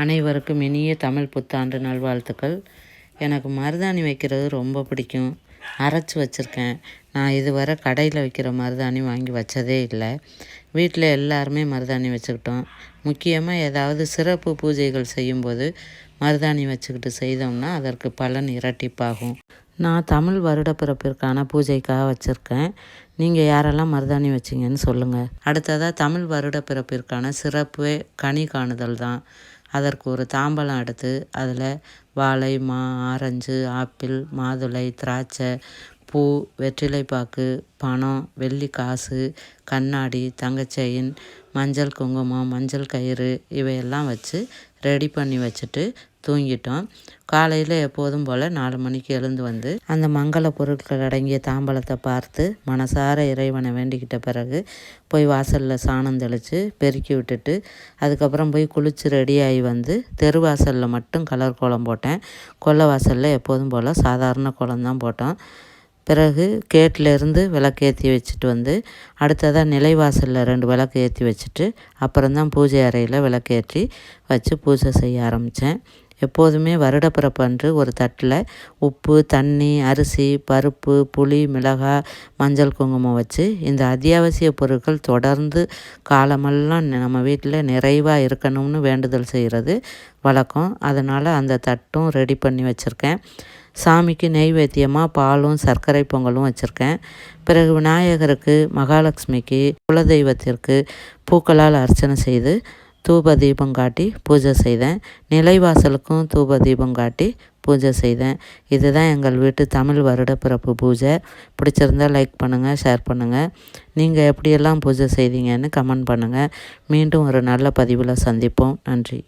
அனைவருக்கும் இனிய தமிழ் புத்தாண்டு நல்வாழ்த்துக்கள். எனக்கு மருதாணி வைக்கிறது ரொம்ப பிடிக்கும். அரைச்சி வச்சுருக்கேன். நான் இதுவரை கடையில் வைக்கிற மருதாணி வாங்கி வச்சதே இல்லை. வீட்டில் எல்லாருமே மருதாணி வச்சுக்கிட்டோம். முக்கியமாக ஏதாவது சிறப்பு பூஜைகள் செய்யும்போது மருதாணி வச்சுக்கிட்டு செய்தோம்னா அதற்கு பலன் இரட்டிப்பாகும். நான் தமிழ் வருடப்பிறப்பிற்கான பூஜைக்காக வச்சுருக்கேன். நீங்கள் யாரெல்லாம் மருதாணி வச்சிங்கன்னு சொல்லுங்கள் அடுத்ததாக தமிழ் வருடப்பிறப்பிற்கான சிறப்பு கனி காணுதல் தான். அதற்கு ஒரு தாம்பலம் எடுத்து அதில் வாழை மா ஆரஞ்சு ஆப்பிள் மாதுளை திராட்சை பூ வெற்றிலைப்பாக்கு பணம் வெள்ளி காசு கண்ணாடி தங்கச்செயின் மஞ்சள் குங்குமம் மஞ்சள் கயிறு இவையெல்லாம் வச்சு ரெடி பண்ணி வச்சுட்டு தூங்கிட்டோம். காலையில் எப்போதும் போல் நாலு மணிக்கு எழுந்து வந்து அந்த மங்கள பொருட்கள் அடங்கிய தாம்பலத்தை பார்த்து மனசார இறைவனை வேண்டிக்கிட்ட பிறகு போய் வாசலில் சாணம் தெளித்து பெருக்கி விட்டுட்டு அதுக்கப்புறம் போய் குளித்து ரெடியாகி வந்து தெரு வாசலில் மட்டும் கலர் கோலம் போட்டேன். கொல்லை வாசலில் எப்போதும் போல் சாதாரண கோலம் தான் போட்டோம். பிறகு கேட்டிலேருந்து விளக்கு ஏற்றி வச்சுட்டு வந்து அடுத்ததாக நிலைவாசலில் ரெண்டு விளக்கு ஏற்றி வச்சுட்டு அப்புறம்தான் பூஜை அறையில் விளக்கு ஏற்றி வச்சு பூஜை செய்ய ஆரம்பித்தேன் எப்போதுமே வருடப்பிறப்பு அன்று ஒரு தட்டில் உப்பு தண்ணி அரிசி பருப்பு புளி மிளகாய் மஞ்சள் குங்குமம் வச்சு இந்த அத்தியாவசிய பொருட்கள் தொடர்ந்து காலமெல்லாம் நம்ம வீட்டில் நிறைவாக இருக்கணும்னு வேண்டுதல் செய்கிறது வழக்கம். அதனால் அந்த தட்டும் ரெடி பண்ணி வச்சுருக்கேன். சாமிக்கு நெய்வேத்தியமாக பாலும் சர்க்கரை பொங்கலும் வச்சுருக்கேன். பிறகு விநாயகருக்கு மகாலட்சுமிக்கு குலதெய்வத்திற்கு பூக்களால் அர்ச்சனை செய்து தூப தீபம் காட்டி பூஜை செய்தேன். நிலைவாசலுக்கும் தூப தீபம் காட்டி பூஜை செய்தேன். இதுதான் எங்கள் வீட்டு தமிழ் வருட பிறப்பு பூஜை. பிடிச்சிருந்தால் லைக் பண்ணுங்கள் ஷேர் பண்ணுங்கள் நீங்கள் எப்படியெல்லாம் பூஜை செய்தீங்கன்னு கமெண்ட் பண்ணுங்கள் மீண்டும் ஒரு நல்ல பதிவில் சந்திப்போம். நன்றி.